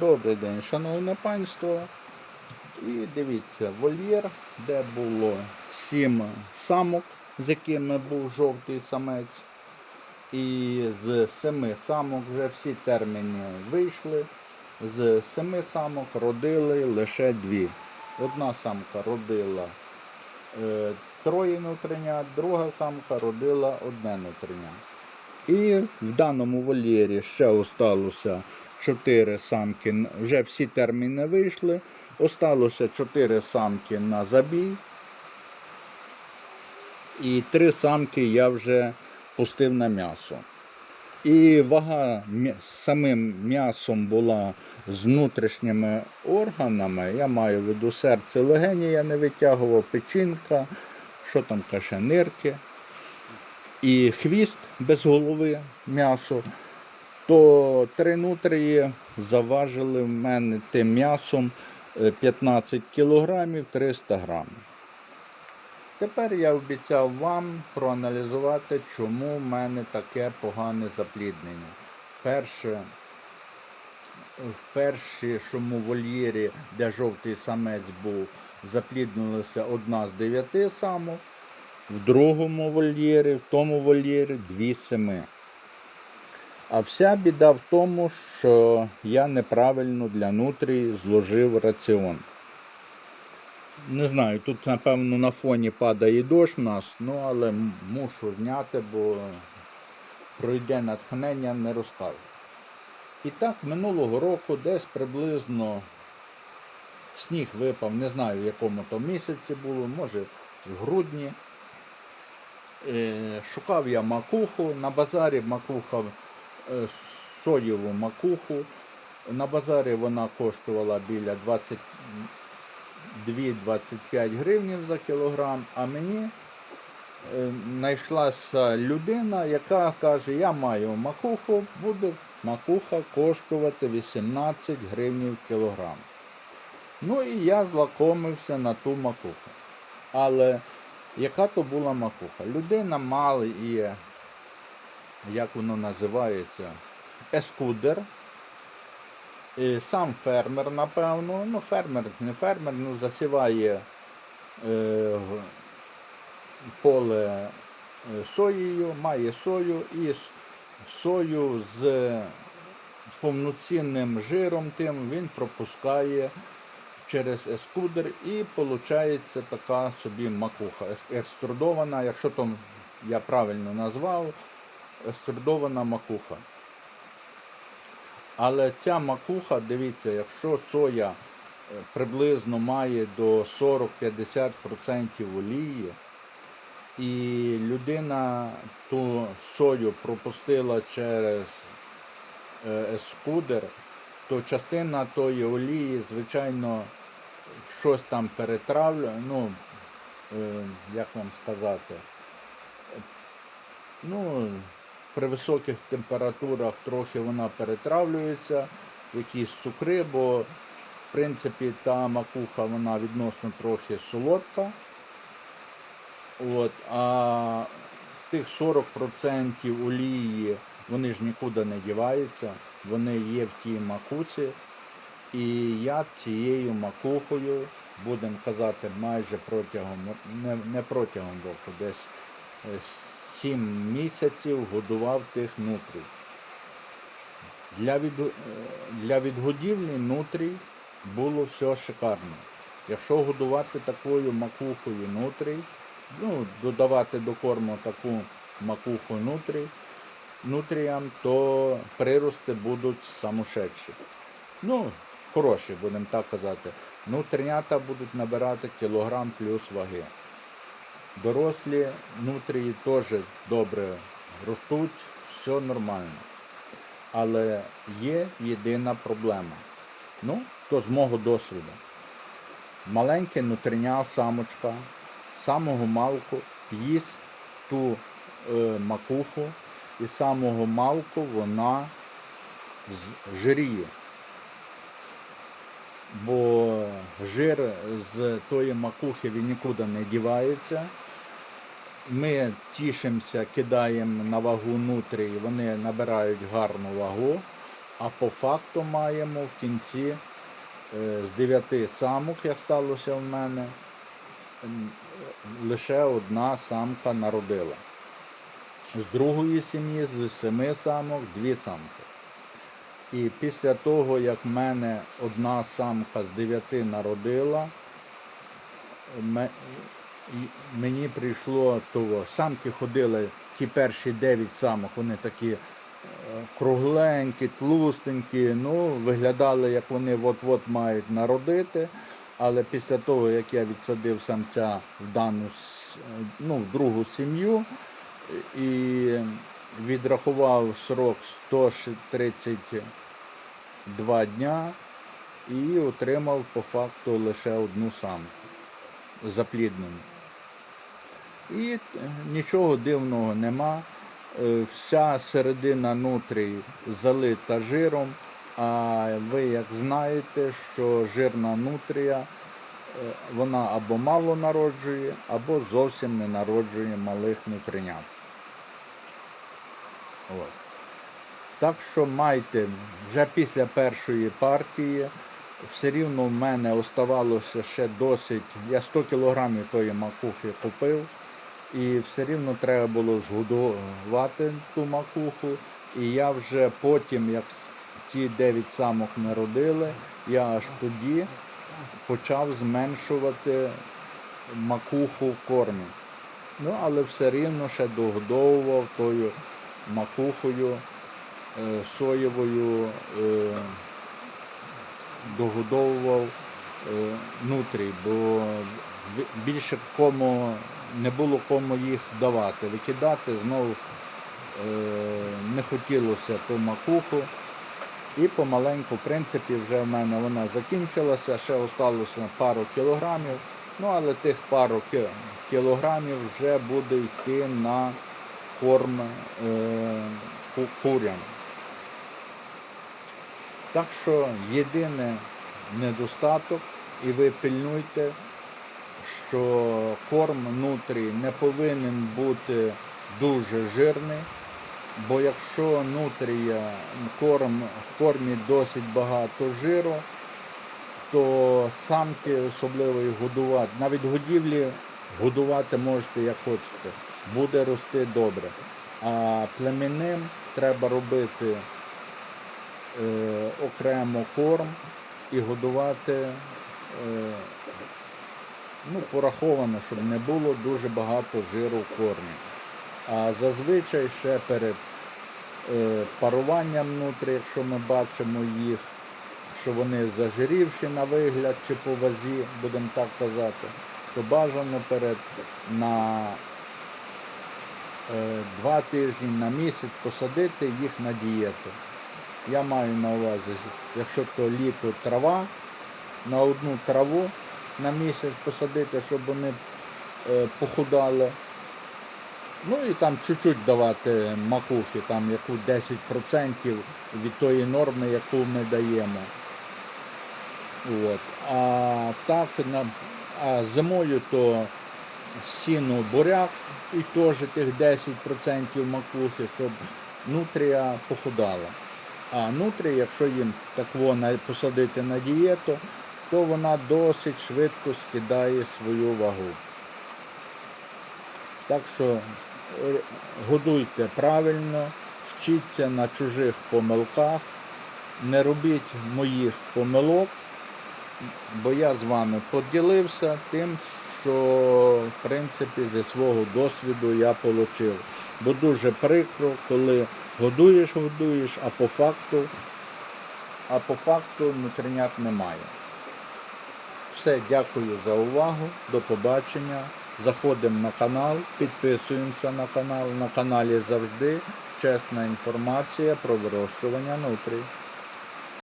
Добрий день, шановне панство. І дивіться, вольєр, де було сім самок, з якими був жовтий самець. І з семи самок вже всі терміни вийшли. З семи самок родили лише дві. Одна самка родила е, троє нутринят, друга самка родила одне нутриня. І в даному вольєрі ще осталося 4 самки, вже всі терміни вийшли. Осталося 4 самки на забій. І 3 самки я вже пустив на м'ясо. І вага самим м'ясом була з внутрішніми органами. Я маю в виду серце, легені я не витягував, печінка, що там каже, нирки і хвіст без голови м'ясо, то три нутрії заважили в мене тим м'ясом е, 15 кілограмів 300 грамів. Тепер я обіцяв вам проаналізувати, чому в мене таке погане запліднення. Перше, в першому вольєрі, де жовтий самець був, запліднилася одна з дев'яти самок, в другому вольєрі, в тому вольєрі дві семи. А вся біда в тому, що я неправильно для нутрії зложив раціон. Не знаю, тут, напевно, на фоні падає дощ у нас, ну але мушу зняти, бо пройде натхнення, не розкажу. І так, минулого року десь приблизно сніг випав, не знаю в якому то місяці було, може в грудні. Е, Шукав я макуху, на базарі макуха соєву макуху. На базарі вона коштувала біля 22-25 гривень за кілограм, а мені е, знайшлася людина, яка каже, я маю макуху, буде макуха коштувати 18 гривень кілограм. Ну і я злакомився на ту макуху. Але яка то була макуха? Людина мала і, як воно називається, ескудер. І сам фермер, напевно, ну фермер, не фермер, ну засіває е, поле е, соєю, має сою і сою з повноцінним жиром тим він пропускає через ескудер і виходить така собі макуха. Екструдована, якщо там я правильно назвав, екструдована макуха. Але ця макуха, дивіться, якщо соя е, приблизно має до 40-50% олії, і людина ту сою пропустила через е, ескудер, то частина тої олії, звичайно, щось там перетравлює, ну, е, як вам сказати, ну, при високих температурах трохи вона перетравлюється, якісь цукри, бо в принципі та макуха вона відносно трохи солодка. От, а тих 40% олії вони ж нікуди не діваються, вони є в тій макуці. І я цією макухою, будемо казати, майже протягом, не, не протягом року, десь е, 7 місяців годував тих нутрій. Для, від, е, для відгодівлі нутрій було все шикарно. Якщо годувати такою макухою нутрій, ну, додавати до корму таку макуху нутрій, нутріям, то прирости будуть самошедші. Ну, хороші, будемо так казати. Нутрінята будуть набирати кілограм плюс ваги. Дорослі нутрії теж добре ростуть, все нормально. Але є єдина проблема. Ну, то з мого досвіду. Маленьке нутриня самочка, самого малку їсть ту е, макуху, і самого малку вона жиріє. Бо жир з тої макухи він нікуди не дівається. Ми тішимося, кидаємо на вагу нутрії, вони набирають гарну вагу, А по факту маємо в кінці е, з 9 самок, як сталося в мене, лише одна самка народила. З другої сім'ї, з семи самок, дві самки. І після того, як в мене одна самка з дев'яти народила, мені прийшло того. Самки ходили, ті перші дев'ять самок, вони такі е, кругленькі, тлустенькі, ну, виглядали, як вони от-от мають народити. Але після того, як я відсадив самця в дану е, ну, в другу сім'ю і відрахував срок 132 дня і отримав по факту лише одну самку запліднену. І е, нічого дивного нема. Е, Вся середина нутрії залита жиром. А ви як знаєте, що жирна нутрія е, вона або мало народжує, або зовсім не народжує малих нутринят. От. Так що майте вже після першої партії, все рівно в мене оставалося ще досить. Я 100 кілограмів тої макухи купив, і все рівно треба було згодувати ту макуху. І я вже потім, як ті 9 самок не родили, я аж тоді почав зменшувати макуху в кормі. Ну, але все рівно ще догодовував тою макухою е, соєвою, е, догодовував е, нутрій, бо більше кому не було кому їх давати. Викидати знову е, не хотілося ту макуху. І помаленьку, в принципі, вже в мене вона закінчилася, ще залишилося пару кілограмів. Ну, але тих пару кілограмів вже буде йти на корм е, курям. Так що єдине недостаток, і ви пильнуйте, що корм внутрі не повинен бути дуже жирний, бо якщо нутрія корм, в кормі досить багато жиру, то самки особливо їх годувати, навіть годівлі годувати можете як хочете, буде рости добре. А племінним треба робити е, окремо корм і годувати е, ну, пораховано, щоб не було дуже багато жиру в кормі. А зазвичай ще перед е, паруванням внутрі, якщо ми бачимо їх, що вони зажирівші на вигляд чи по вазі, будемо так казати, то бажано перед на е, два тижні на місяць посадити їх на дієту. Я маю на увазі, якщо то літо трава, на одну траву на місяць посадити, щоб вони е, похудали. Ну і там чуть-чуть давати макухи, там яку 10% від тої норми, яку ми даємо. От. А так на, а зимою то сіну буряк і теж тих 10% макухи, щоб нутрія похудала. А нутрія, якщо їм так вона посадити на дієту, то вона досить швидко скидає свою вагу. Так що е, годуйте правильно, вчіться на чужих помилках, не робіть моїх помилок, бо я з вами поділився тим, що в принципі зі свого досвіду я отримав. Бо дуже прикро, коли годуєш, годуєш, а по факту, а по факту нутринят немає. Все, дякую за увагу. До побачення. Заходимо на канал, підписуємося на канал. На каналі завжди чесна інформація про вирощування нутрій.